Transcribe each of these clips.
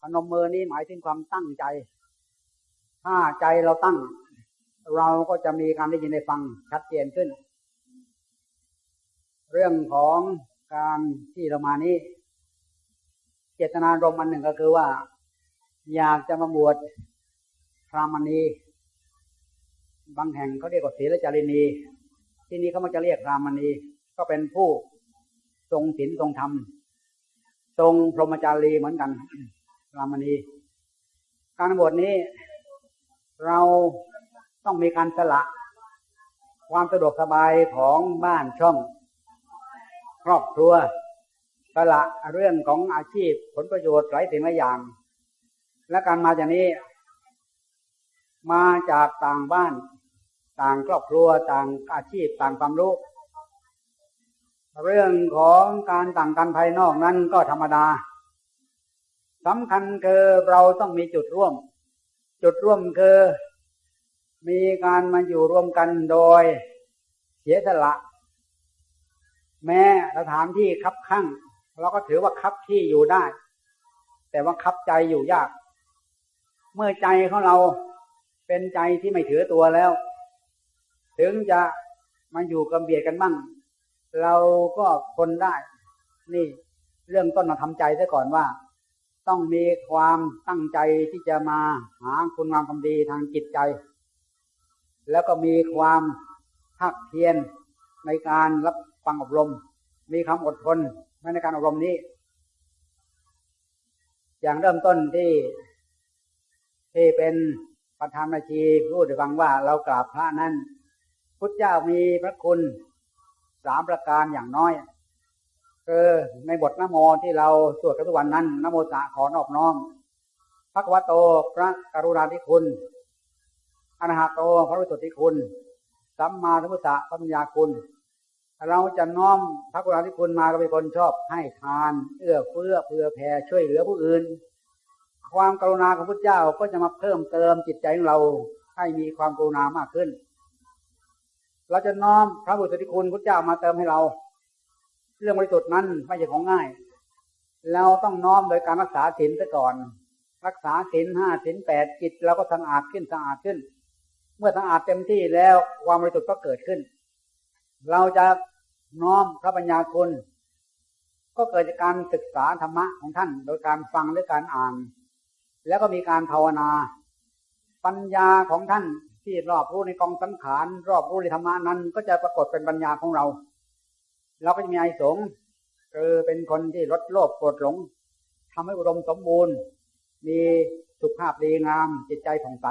พนมมือนี้หมายถึงความตั้งใจ ถ้าใจเราตั้ง เราก็จะมีการได้ยินได้ฟังชัดเจนขึ้น เรื่องของการที่เรามานี้ เจตนารมณ์อันหนึ่งก็คือว่า อยากจะมาบวชพรามณีบางแห่งเขาเรียกว่าศีลจารินี ที่นี้เขามักจะเรียกพรามณี ก็เป็นผู้ทรงศีลทรงธรรม ทรงพรหมจารีเหมือนกัน รามณีการบวชนี้ เราต้องมีการสละ ความสะดวกสบายของบ้านช่อง ครอบครัว สละเรื่องของอาชีพผลประโยชน์หลายสิ่งหลายอย่าง และการมาจากนี้ มาจากต่างบ้าน ต่างครอบครัวต่างอาชีพต่างความรู้เรื่องของการต่างกันภายนอกนั้นก็ธรรมดา สำคัญคือเราต้องมีจุดร่วม จุดร่วมคือ มีการมาอยู่รวมกันโดย เสียสละ แม้สถานที่คับข้างเราก็ถือว่าคับที่อยู่ได้ แต่ว่าคับใจอยู่ยาก เมื่อใจของเราเป็นใจที่ไม่ถือตัวแล้ว ถึงจะมาอยู่กับเบียดกันบ้างเราก็ทนได้ นี่เรื่องต้นมาทำใจซะก่อนว่า ต้องมีความตั้งใจที่จะมาหาคุณงามความดีทางจิตใจ แล้วก็มีความภาคเพียรในการรับฟังอบรม มีความอดทนในการอบรมนี้ อย่างเริ่มต้นที่ที่เป็นประธานนาชีพูดให้ฟังว่าเรากราบพระนั้น พุทธเจ้ามีพระคุณสามประการอย่างน้อย คือในบทนโมที่เราสวดกันทุกวันนั้นนโมสะขอนอบน้อมพระวโตพระกรุณาธิคุณอนาหโตพระวิสุทธิคุณ สัมมาสัมพุทธะปัญญาคุณ เราจะน้อมพระกรุณาธิคุณมาก็เป็นคนชอบให้ทาน เอื้อเฟื้อเผื่อแผ่ช่วยเหลือผู้อื่น ความกรุณาของพระเจ้าก็จะมาเพิ่มเติมจิตใจของเราให้มีความกรุณามากขึ้น เราจะน้อมพระบุตรธิคุณพระเจ้ามาเติมให้เรา เรื่องบริสุทธิ์นั้นไม่ใช่ของง่าย เราต้องน้อมโดยการรักษาศีลซะก่อน รักษาศีลห้าศีลแปดจิตเราก็สะอาดขึ้นสะอาดขึ้น เมื่อสะอาดเต็มที่แล้วความบริสุทธิ์ก็เกิดขึ้น เราจะน้อมพระปัญญาคุณ ก็เกิดจากการศึกษาธรรมะของท่าน โดยการฟังหรือการอ่าน แล้วก็มีการภาวนา ปัญญาของท่านที่รอบรู้ในกองสังขารรอบรู้ในธรรมะนั้น ก็จะปรากฏเป็นปัญญาของเรา เราก็จะมีไอสงคือเป็นคนที่ลดโลภโกรธหลงทำให้อุดมสมบูรณ์ มีสุขภาพดีงามจิตใจผ่องใส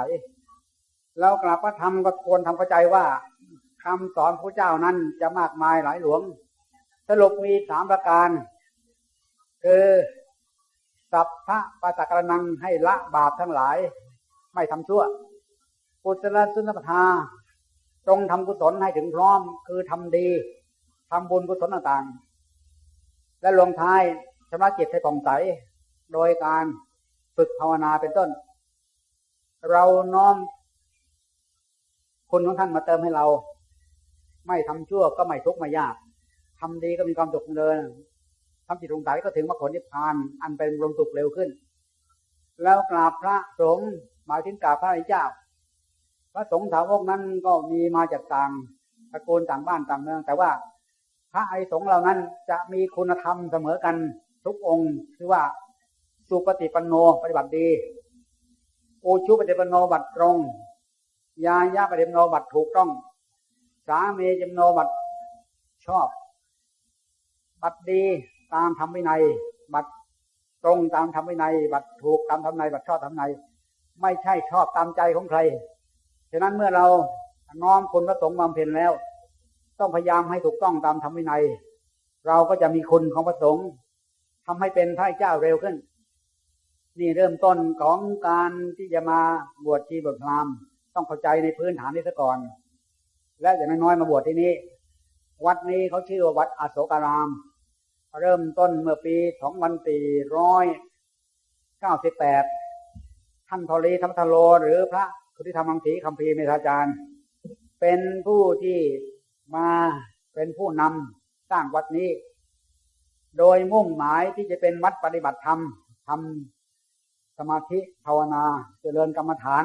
เรากลับพระธรรมก็ควรทำเข้าใจว่าคำสอนพระเจ้านั้นจะมากมายหลายหลวง สรุปมีสามประการ คือสัพพะปะตะกรนังให้ละบาปทั้งหลาย ไม่ทำชั่วปุตรสุนปทาตรงทำกุศลให้ถึงพร้อมคือทำดี ทำบุญกุศลต่างๆ และลงท้ายชำระจิตให้ผ่องใส โดยการฝึกภาวนาเป็นต้น เราน้อมคุณของท่านมาเติมให้เรา ไม่ทำชั่วก็ไม่ทุกข์ไม่ยากทำดีก็มีความสุขเดินทำจิตรงใสก็ถึงมรรคผลนิพพาน อันเป็นลมสุขเร็วขึ้น แล้วกราบพระสงฆ์หมายถึงกราบพระอิเจ้า พระสงฆ์สาวกนั้นก็มีมาจากต่างตระกูลต่างบ้านต่างเมือง แต่ว่า พระไอสงเหล่านั้นจะมีคุณธรรมเสมอกันทุกองค์คือว่าสุปฏิปันโนปฏิบัติดีโอชุปฏิปันโนบัตรตรง ยายาปฏิปันโนบัตรถูกต้อง สามีจำโนบัตรชอบ บัตรดีตามธรรมวินัย บัตรตรงตามธรรมวินัย บัตรถูกตามธรรมวินัยบัตรชอบธรรมวินัย ไม่ใช่ชอบตามใจของใครฉะนั้นเมื่อเราน้อมคุณพระสงฆ์บำเพ็ญแล้ว ต้องพยายามให้ถูกต้องตามธรรมวินัย เราก็จะมีคุณของพระสงฆ์ทำให้เป็นพระเจ้าเร็วขึ้น นี่เริ่มต้นของการที่จะมาบวชชีบวชพรามต้องเข้าใจในพื้นฐานนี้ซะก่อน และอย่างน้อยมาบวชที่นี้วัดนี้เขาชื่อว่าวัดอโศการาม เริ่มต้นเมื่อปีสองพันสี่ร้อยเก้าสิบแปดท่านทรีธรรมทโล หรือพระคุธิธรรมังสีคัมภีร์เมธาจารย์ เป็นผู้ที่ มาเป็นผู้นำสร้างวัดนี้ โดยมุ่งหมายที่จะเป็นวัดปฏิบัติธรรมทำสมาธิภาวนาเจริญกรรมฐาน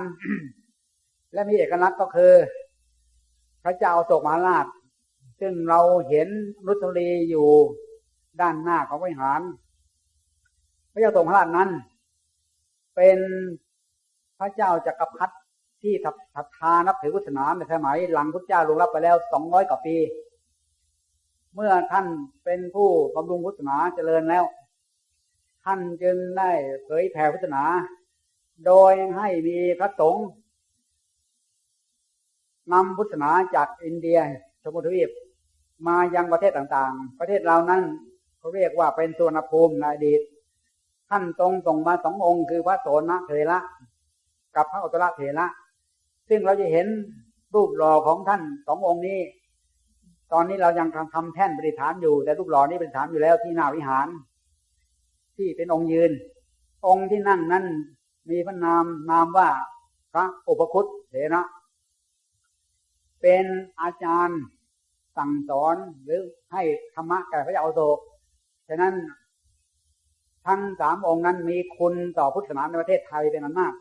และมีเอกลักษณ์ก็คือ พระเจ้าโศกมหาราช ซึ่งเราเห็นรุตรีอยู่ด้านหน้าของวิหาร พระเจ้าโศกมหาราชนั้น เป็นพระเจ้าจักรพรรดิ ที่ศรัทธานับถือพุทธศาสนาในสมัยหลังพุทธเจ้าลงรับไปแล้วสองร้อยกว่าปี เมื่อท่านเป็นผู้บำรุงพุทธศาสนาเจริญแล้ว ท่านจึงได้เผยแผ่พุทธศาสนา โดยให้มีพระสงฆ์นำพุทธศาสนาจากอินเดียชมพูทวีปมายังประเทศต่างๆ ประเทศเรานั้นเขาเรียกว่าเป็นสุวรรณภูมิในอดีต ท่านทรงส่งมาสององค์คือพระโสนเถระกับพระอุตระเถระ ซึ่งเราจะเห็นรูปหล่อของท่านสององค์นี้ ตอนนี้เรายังทำแท่นปฏิฐานอยู่ แต่รูปหล่อนี้เป็นฐานอยู่แล้วที่หน้าวิหาร ที่เป็นองค์ยืน องค์ที่นั่งนั้นมีพระนามนามว่าพระอุปคุตเถระ เป็นอาจารย์สั่งสอนหรือให้ธรรมะแก่พระเจ้าโศกฉะนั้นทั้งสามองค์นั้นมีคุณต่อพุทธศาสนาในประเทศไทยเป็นอันมาก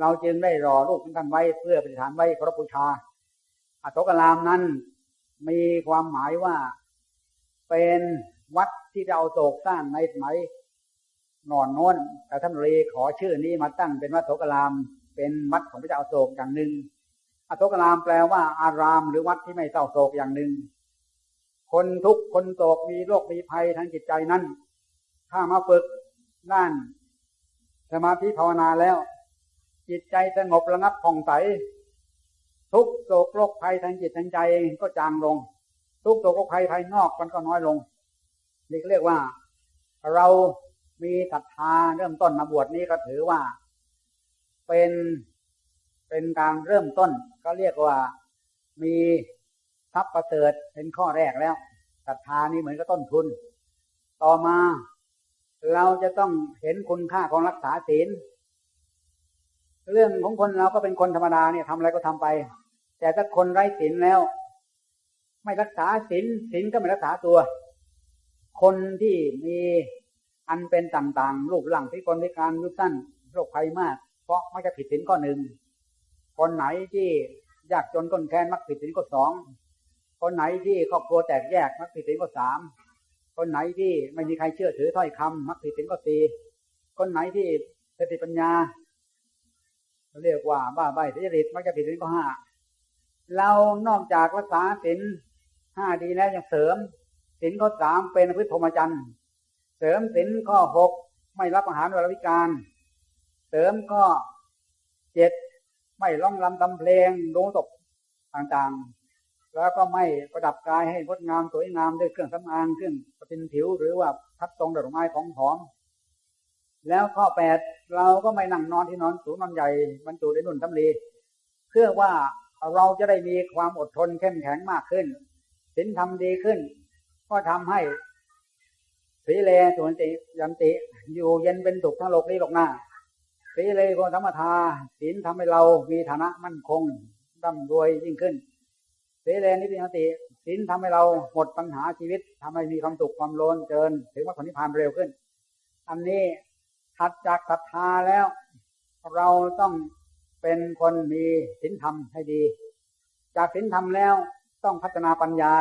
เราจึงได้รอรูปท่านไว้เพื่อปฏิฐานไว้เคารพบูชาอัตกรามนั้นมีความหมายว่าเป็นวัดที่เราโศกสร้างในสมัยนอนโน้นแต่ท่านเลยขอชื่อนี้มาตั้งเป็นวัดโสกราม เป็นวัดของพระเจ้าโศกอย่างหนึ่งอโศกรามแปลว่าอารามหรือวัดที่ไม่เศร้าโศกอย่างหนึ่ง คนทุกคนโศกมีโรคมีภัยทางจิตใจนั้น ถ้ามาฝึกด้านสมาธิภาวนาแล้ว จิตใจสงบระงับผ่องใส ทุกโศกโรคภัยทางจิตทางใจก็จางลง ทุกโศกโรคภัยภายนอกมันก็น้อยลงนี่เรียกว่า เรามีศรัทธาเริ่มต้นมาบวชนี้ก็ถือว่า เป็นเป็นการเริ่มต้น ก็เรียกว่ามีทรัพย์ประเสริฐเป็นข้อแรกแล้วศรัทธานี้เหมือนกับต้นทุน ต่อมา เราจะต้องเห็นคุณค่าของรักษาศีล เรื่องของคนเราก็เป็นคนธรรมดาเนี่ยทำอะไรก็ทำไป แต่ถ้าคนไร้ศีลแล้ว ไม่รักษาศีลศีลก็ไม่รักษาตัว คนที่มีอันเป็นต่างๆ รูปร่างที่คนพิการยุสั้นโรคภัยมาก เพราะไม่จะผิดศีลข้อหนึ่งคนไหนที่ยากจนก้นแค้นมักผิดศีลข้อสองคนไหนที่ครอบครัวแตกแยกมักผิดศีลข้อสามคนไหนที่ไม่มีใครเชื่อถือถ้อยคำมักผิดศีลข้อสี่คนไหนที่สติปัญญา เรียกว่าบ้าใบเสียริตมักจะผิดศีลข้อห้าเรานอกจากรักษาศีลห้าดีแล้วยังเสริมศีลข้อสามเป็นพฤติพรหมจรรย์เสริมศีลข้อหกไม่รับอาหารเวลาวิการ เสริมข้อเจ็ดไม่ร้องรำทำเพลงโงศพต่างๆ แล้วก็ไม่ประดับกายให้งดงามสวยงามด้วยเครื่องสำอางเครื่องประทินผิวหรือว่าทัดตรงดอกไม้ของหอม แล้วข้อแปดเราก็ไม่นั่งนอนที่นอนสูงนอนใหญ่บรรจุในนุ่นทำลีเพื่อว่าเราจะได้มีความอดทนเข้มแข็งมากขึ้นสินทำดีขึ้น ก็ทำให้สีเลสวนติยันติ อยู่เย็นเป็นสุขทั้งโลกนี้โลกหน้าสีเลโกธรรมทาศีลทำให้เรามีฐานะมั่นคงร่ำรวยยิ่งขึ้นสีเลนิพพิติศีลทำให้เราหมดปัญหาชีวิตทำให้มีความสุขความโลนเกิน ถึงว่าผลนิพพานเร็วขึ้น อันนี้ ถัดจากศรัทธาแล้ว เราต้องเป็นคนมีศีลธรรมให้ดี จากศีลธรรมแล้วต้องพัฒนาปัญญา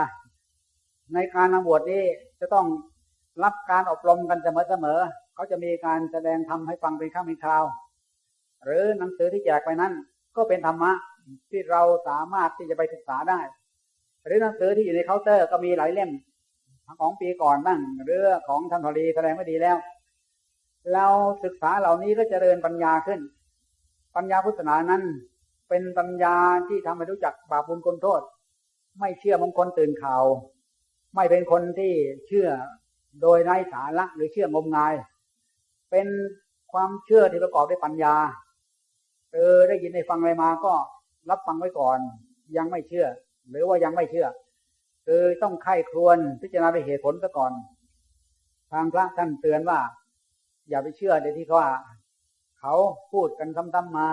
ในการนำบวชนี้จะต้องรับการอบรมกันเสมอๆเขาจะมีการแสดงธรรมให้ฟังเป็นข้ามเป็นคราว หรือหนังสือที่แจกไปนั้น ก็เป็นธรรมะที่เราสามารถที่จะไปศึกษาได้ หรือหนังสือที่อยู่ในเคาน์เตอร์ก็มีหลายเล่ม ของปีก่อนบ้างหรือของท่านทรีแสดงไม่ดีแล้ว เราศึกษาเหล่านี้ก็จเจริญปัญญาขึ้น ปัญญาพุทธศาสนานั้นเป็นปัญญาที่ทำให้รู้จักบาปบุญคุณโทษ ไม่เชื่อมงคลตื่นข่าว ไม่เป็นคนที่เชื่อโดยไร้สาระหรือเชื่องมงาย เป็นความเชื่อที่ประกอบด้วยปัญญา เออได้ยินได้ฟังอะไรมาก็รับฟังไว้ก่อน ยังไม่เชื่อ หรือว่ายังไม่เชื่อคือต้องไข้ครวนพิจารณาไปเหตุผลซะก่อน ทางพระท่านเตือนว่า อย่าไปเชื่อเดี๋ยวที่เขาว่าเขาพูดกันซ้ำๆมา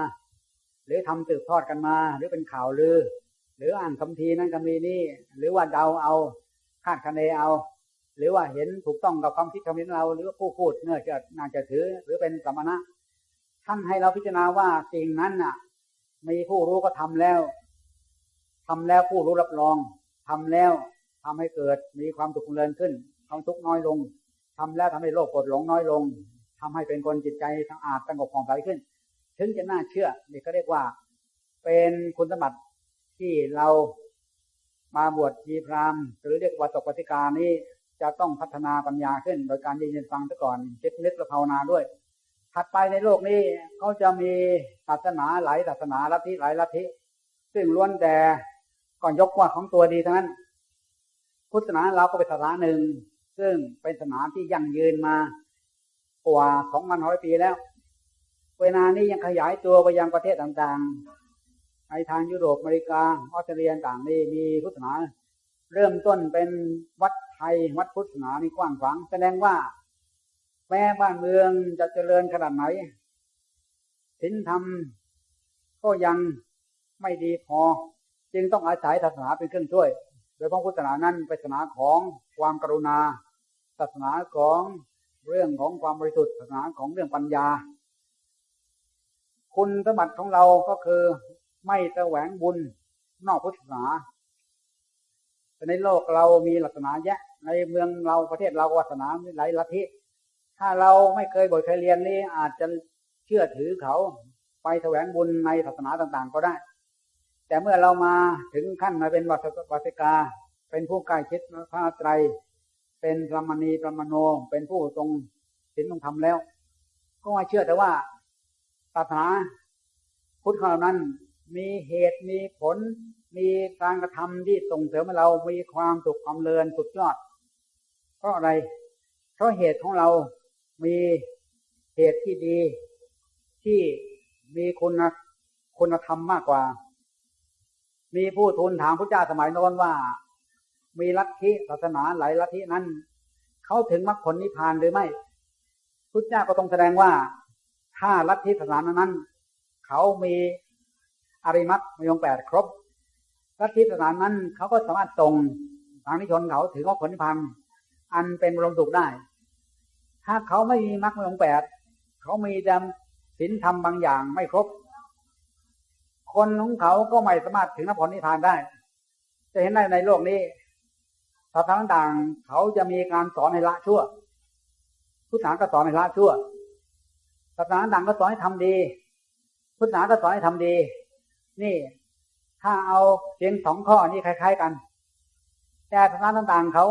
หรือทำสืบทอดกันมา หรือเป็นข่าวลือ หรืออ่านคำทีนั้นคำนีนี่ หรือว่าเดาเอาคาดคะเนเอา หรือว่าเห็นถูกต้องกับความคิดคำนี้เรา หรือผู้พูดเนื่อจะน่าจะถือ หรือเป็นสมณะท่านให้เราพิจารณาว่าสิ่งนั้นน่ะ มีผู้รู้ก็ทำแล้วทำแล้วผู้รู้รับรองทำแล้วทำให้เกิดมีความสุขเริญขึ้นความทุกข์น้อยลงทำแล้วทำให้โลภกดหลงน้อยลง ทำให้เป็นคนจิตใจสะอาดสงบผ่องใสขึ้น ถึงจะน่าเชื่อนี่ก็เรียกว่า เป็นคุณสมบัติที่เรามาบวชชีพรามหรือเรียกว่าตกปฏิกานี้จะต้องพัฒนาปัญญาขึ้น โดยการยินยินฟังซะก่อนคิดนึกและภาวนาด้วย ถัดไปในโลกนี้เขาจะมีศาสนาหลายศาสนาลัทธิหลายลัทธิซึ่งล้วนแต่ก่อนยกว่าของตัวดีทั้งนั้น พุทธศาสนาเราก็เป็นศาสนาหนึ่ง ซึ่งเป็นศาสนาที่ยั่งยืนมา กว่าสองพันร้อยปีแล้ว เวลานี้ยังขยายตัวไปยังประเทศต่างๆในทางยุโรปอเมริกาออสเตรเลียต่างนี่มีพุทธศาสนาเริ่มต้นเป็นวัดไทยวัดพุทธศาสนานี่กว้างขวางแสดงว่าแม้บ้านเมืองจะเจริญขนาดไหนศีลธรรมก็ยังไม่ดีพอ จึงต้องอาศัยศาสนาเป็นเครื่องช่วย โดยพระพุทธศาสนานั้นเป็นศาสนาของความกรุณา ศาสนาของ เรื่องของความบริสุทธิ์ศาสนาของเรื่องปัญญา คุณสมบัติของเราก็คือไม่แสวงบุญนอกพุทธศาสนาในโลกเรามีลักษณะแยะ ในเมืองเราประเทศเราศาสนาหลายลัทธิถ้าเราไม่เคยบทเคยเรียนนี้อาจจะเชื่อถือเขาไปแสวงบุญในศาสนาต่างๆ ก็ได้ แต่เมื่อเรามาถึงขั้นมาเป็นวัสกาเป็นผู้ใกล้ชิดพระไตร เป็นพระมณีพระมโนเป็นผู้ทรงศีลทรงธรรมแล้ว ก็มาเชื่อแต่ว่าศาสนาพุทธเรานั้น มีเหตุมีผล มีการกระทำที่ส่งเสริมให้เรามีความสุขความเลินสุดยอด เพราะอะไร เพราะเหตุของเรามีเหตุที่ดีที่มีคุณคุณธรรมมากกว่า มีผู้ทูลถามพระเจ้าสมัยโน้นว่า มีลัทธิศาสนาหลายลัทธินั้นเขาถึงมรรคผลนิพพานหรือไม่พระเจ้าก็ต้องแสดงว่า ถ้าลัทธิศาสนานั้นเขามีอริมัตมยงแปดครบลัทธิศาสนานั้นเขาก็สามารถตรงทางนิชนเขาถึงมรรคผลนิพพานอันเป็นบรมสุขได้ ถ้าเขาไม่มีมรรคองแปดเขามีดำศีลธรรมบางอย่างไม่ครบ คนของเขาก็ไม่สามารถถึงนผลนิพพานได้ จะเห็นได้ในโลกนี้ สถานต่างเขาจะมีการสอนให้ละชั่ว พุทธศาสนาก็สอนให้ละชั่วศาสนาต่างก็สอนให้ทำดี พุทธศาสนาก็สอนให้ทำดี นี่ ถ้าเอาเพียงสองข้อนี้คล้าย ๆ กัน แต่ศาสนาต่างๆเขา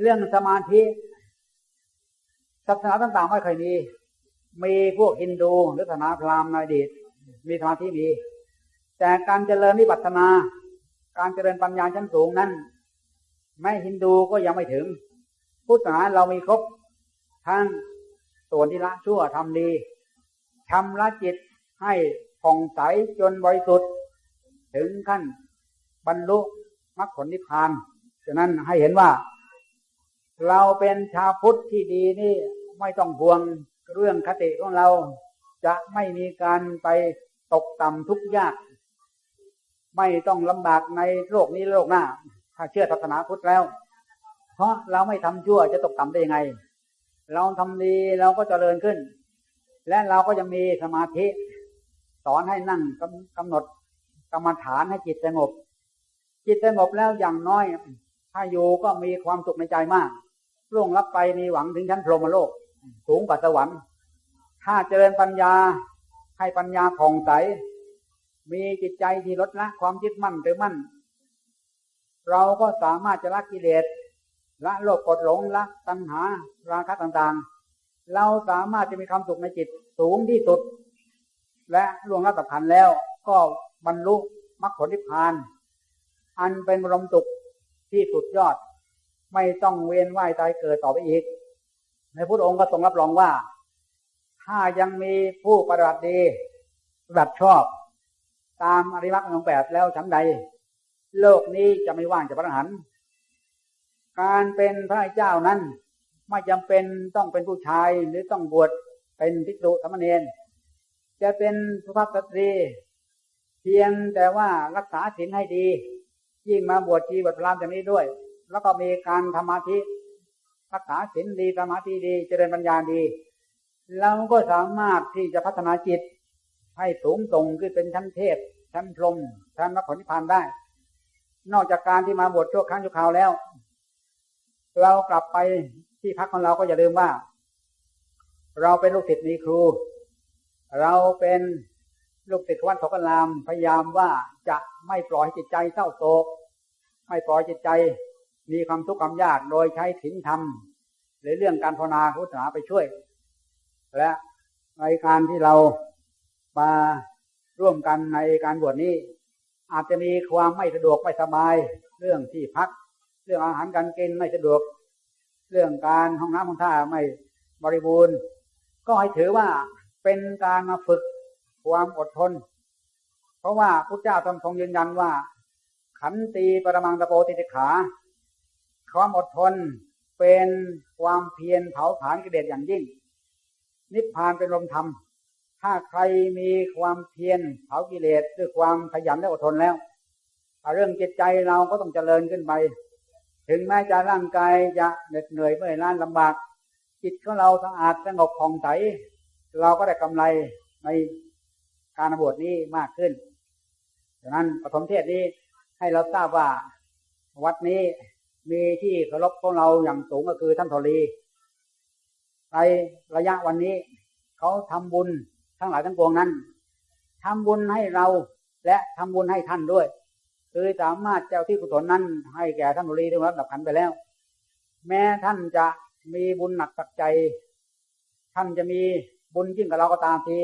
เรื่องสมาธิศาสนาต่างๆไม่เคยมี มีพวกฮินดูหรือศาสนาพราหมณ์ในอดีตมีสมาธิมี แต่การเจริญนิบัตนา การเจริญปัญญาชั้นสูงนั้น ไม่ฮินดูก็ยังไม่ถึง พุทธศาสนาเรามีครบทั้งส่วนที่ละชั่วทำดีทำละจิตให้ผ่องใสจนบริสุทธิ์ ถึงขั้นบรรลุมรรคผลนิพพานฉะนั้นให้เห็นว่า เราเป็นชาวพุทธที่ดีนี่ไม่ต้องห่วงเรื่องคติของเราจะไม่มีการไปตกต่ำทุกข์ยาก ไม่ต้องลำบากในโลกนี้โลกหน้า ถ้าเชื่อศาสนาพุทธแล้ว เพราะเราไม่ทำชั่วจะตกต่ำได้ยังไง เราทำดีเราก็จเจริญขึ้น และเราก็ยังมีสมาธิ สอนให้นั่งกำหนดกรรมฐานให้จิตสงบ จิตสงบแล้วอย่างน้อย ถ้าอยู่ก็มีความสุขในใจมากล่วงลับไปมีหวังถึงชั้นพรหมโลก สูงกว่าสวรรค์ ถ้าเจริญปัญญาให้ปัญญาผ่องใส มีจิตใจที่ลดละความยึดมั่นหรือมั่น เราก็สามารถจะละกิเลสละโลภกดหลงละตัณหาราคะต่างๆ เราสามารถจะมีความสุขในจิตสูงที่สุด และล่วงลับตับขันแล้ว ก็บรรลุมรรคผลนิพพาน อันเป็นบรมสุขที่สุดยอด ไม่ต้องเวียนว่ายตายเกิดต่อไปอีก ในพุทธองค์ก็ทรงรับรองว่า ถ้ายังมีผู้ปฏิบัติดีปฏิบัติชอบ ตามอริมักของแปดแล้วชั้นใด โลกนี้จะไม่ว่างจากพระอรหันต์การเป็นพระเจ้านั้น ไม่จำเป็นต้องเป็นผู้ชายหรือต้องบวชเป็นภิกษุธรรมเนรจะเป็นสุภาพสตรี เพียงแต่ว่ารักษาศีลให้ดี ยิ่งมาบวชชีบวชพรามอย่างนี้ด้วย แล้วก็มีการธรรมาธิรักษาศีลดีสมาธิดี เจริญปัญญาดี เราก็สามารถที่จะพัฒนาจิต ให้สูงส่งขึ้นเป็นชั้นเทพชั้นพรหมชั้นมรรคผลนิพพานได้ นอกจากการที่มาบวชชั่วครั้งชั่วคราวแล้ว เรากลับไปที่พักของเราก็อย่าลืมว่า เราเป็นลูกศิษย์มีครู เราเป็นลูกศิษย์วัดสกรามพยายามว่าจะไม่ปล่อยจิตใจเศร้าโศกไม่ปล่อยจิตใจมีความทุกข์ความยากโดยใช้ถิ่นธรรมหรือเรื่องการภาวนาพุทธาไปช่วย และในการที่เรามาร่วมกันในการบวชนี้ อาจจะมีความไม่สะดวกไม่สบาย เรื่องที่พัก เรื่องอาหารการกินไม่สะดวก เรื่องการห้องน้ำห้องท่าไม่บริบูรณ์ ก็ให้ถือว่าเป็นการมาฝึกความอดทน เพราะว่าพระเจ้าทรงทรงยืนยันว่า ขันตีปรมังตะโปติติขาความอดทนเป็นความเพียรเผาผลาญกิเลสอย่างยิ่ง นิพพานเป็นลมธรรม ถ้าใครมีความเพียรเผากิเลสด้วยความขยันและอดทนแล้วเรื่องจิตใจเราก็ต้องเจริญขึ้นไป ถึงแม้จะร่างกายจะเหน็ดเหนื่อยเมื่อยล้าลำบาก จิตของเราสะอาดสงบผ่องใสเราก็ได้กำไรในการบวชนี้มากขึ้นดังนั้นปฐมเทศนี้ให้เราทราบว่าวัดนี้มีที่เคารพของเราอย่างสูงก็คือท่านทรีในระยะวันนี้เขาทำบุญ ทั้งหลายทั้งปวงนั้นทำบุญให้เราและทำบุญให้ท่านด้วยคือสามารถเจ้าที่กุศลนั้น ให้แก่ท่านทรีถึงรับดับขันไปแล้ว แม้ท่านจะมีบุญหนักตักใจ ท่านจะมีบุญยิ่งกับเราก็ตามที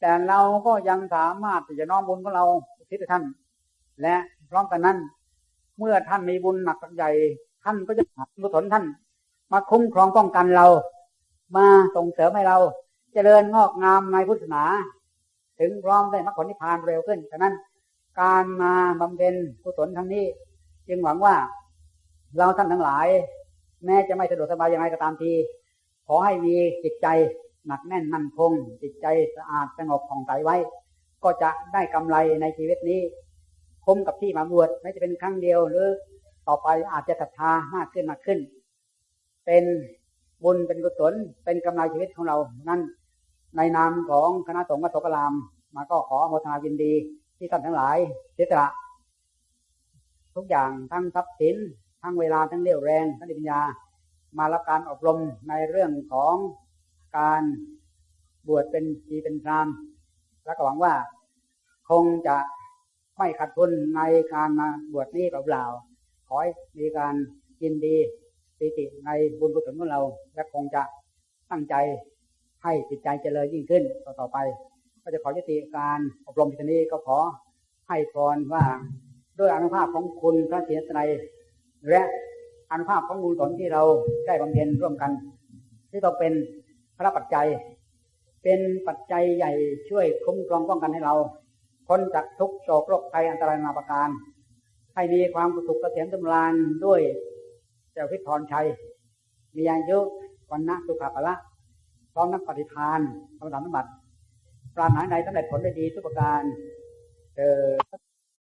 แต่เราก็ยังสามารถที่จะน้อมบุญของเราทิศท่าน และพร้อมกันนั้น เมื่อท่านมีบุญหนักตักใหญ่ท่านก็จะหักกุศลท่าน มาคุ้มครองป้องกันเรา มาส่งเสริมให้เรา เจริญงอกงามในพุทธศาสนา ถึงพร้อมได้มรรคผลนิพพานเร็วขึ้นฉะนั้นการมาบำเพ็ญกุศลทั้งนี้ จึงหวังว่าเราท่านทั้งหลาย แม้จะไม่สะดวกสบายยังไงก็ตามที ขอให้มีจิตใจหนักแน่นมั่นคง จิตใจสะอาดสงบผ่องใสไว้ ก็จะได้กำไรในชีวิตนี้ คุ้มกับที่มาบวชไม่จะเป็นครั้งเดียวหรือต่อไปอาจจะศรัทธามากขึ้นมากขึ้น เป็นบุญเป็นกุศลเป็นกำไรชีวิตของเรานั่น ในนามของคณะสงฆ์วัดโสกรามมาก็ขอโมทนายินดีที่ท่านทั้งหลายเสียสละทุกอย่างทั้งทรัพย์สิน ทั้งเวลาทั้งเรี่ยวแรงทั้งปัญญา มารับการอบรมในเรื่องของการบวชเป็นจีเป็นพรามและก็หวังว่าคงจะไม่ขาดทุนในการมาบวชนี้เปล่าๆขอให้มีการยินดีปิติในบุญกุศลของเรา และคงจะตั้งใจ ให้จิตใจเจริญยิ่งขึ้นต่อตอไป ก็จะขอยุติการอบรมที่นี้ก็ขอให้พรว่าด้วยอนุภาพของคุณพระเสียสนัยและอนุภาพของบุญกุศลที่เราได้บำเพ็ญร่วมกัน ที่ต้องเป็นพระปัจจัย เป็นปัจจัยใหญ่ช่วยคุ้มครองป้องกันให้เราพ้นจากทุกโศกโรคภัยอันตรายนาประการ ให้มีความสุขเกษมสำราญด้วยเจ้าพิพรชัย มีอายุวันนะสุขภาละ ร้อมนักปฏิทานพระธรรมบัติปราณหาในสำเร็จผลได้ดีทุกประการเออ